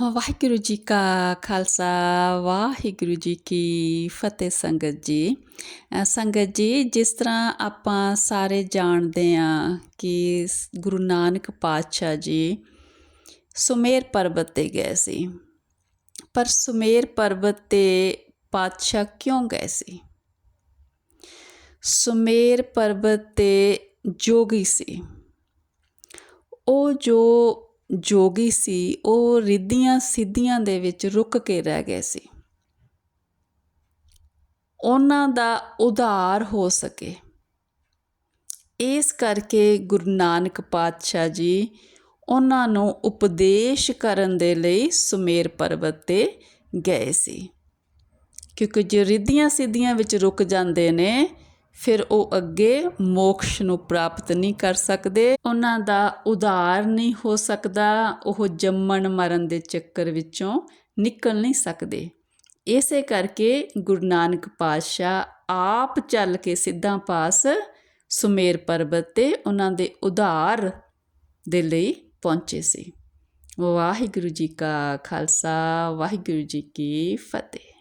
ਵਾਹਿਗੁਰੂ ਜੀ ਕਾ ਖਾਲਸਾ ਵਾਹਿਗੁਰੂ ਜੀ ਕੀ ਫਤਿਹ ਸੰਗਤ ਜੀ ਸੰਗਤ ਜੀ ਜਿਸ ਤਰ੍ਹਾਂ ਆਪਾਂ ਸਾਰੇ ਜਾਣਦੇ ਹਾਂ ਕਿ ਗੁਰੂ ਨਾਨਕ ਪਾਤਸ਼ਾਹ ਜੀ ਸੁਮੇਰ ਪਰਬਤ ਤੇ ਗਏ ਸੀ ਪਰ ਸੁਮੇਰ ਪਰਬਤ ਤੇ ਪਾਤਸ਼ਾਹ ਕਿਉਂ ਗਏ ਸੀ ਸੁਮੇਰ ਪਰਬਤ ਤੇ ਜੋਗੀ ਸੀ ਉਹ ਜੋ ਜੋਗੀ ਸੀ, ਉਹ ਰਿੱਧੀਆਂ ਸਿੱਧੀਆਂ ਦੇ ਵਿੱਚ ਰੁਕ ਕੇ ਰਹਿ ਗਏ ਸੀ। ਉਹਨਾਂ ਦਾ ਉਧਾਰ ਹੋ ਸਕੇ। ਇਸ ਕਰਕੇ ਗੁਰੂ ਨਾਨਕ ਪਾਤਸ਼ਾਹ ਜੀ ਉਹਨਾਂ ਨੂੰ ਉਪਦੇਸ਼ ਕਰਨ ਦੇ ਲਈ ਸੁਮੇਰ ਪਰਬਤ ਤੇ ਗਏ ਸੀ। ਕਿਉਂਕਿ ਜੇ ਰਿੱਧੀਆਂ ਸਿੱਧੀਆਂ ਵਿੱਚ ਰੁਕ ਜਾਂਦੇ ਨੇ ਫਿਰ ਉਹ ਅੱਗੇ ਮੋਕਸ਼ ਨੂੰ ਪ੍ਰਾਪਤ ਨਹੀਂ ਕਰ ਸਕਦੇ। ਉਹਨਾਂ ਦਾ ਉਧਾਰ ਨਹੀਂ ਹੋ ਸਕਦਾ। ਉਹ ਜੰਮਣ ਮਰਨ ਦੇ ਚੱਕਰ ਵਿੱਚੋਂ ਨਿਕਲ ਨਹੀਂ ਸਕਦੇ। ਇਸੇ ਕਰਕੇ ਗੁਰੂ ਨਾਨਕ ਪਾਤਸ਼ਾਹ ਆਪ ਚੱਲ ਕੇ ਸਿੱਧਾ ਪਾਸ ਸੁਮੇਰ ਪਰਬਤ ਤੇ ਉਹਨਾਂ ਦੇ ਉਧਾਰ ਦੇ ਲਈ ਪਹੁੰਚੇ ਸੀ। ਵਾਹਿਗੁਰੂ ਜੀ ਕਾ ਖਾਲਸਾ, ਵਾਹਿਗੁਰੂ ਜੀ ਕੀ ਫਤਿਹ।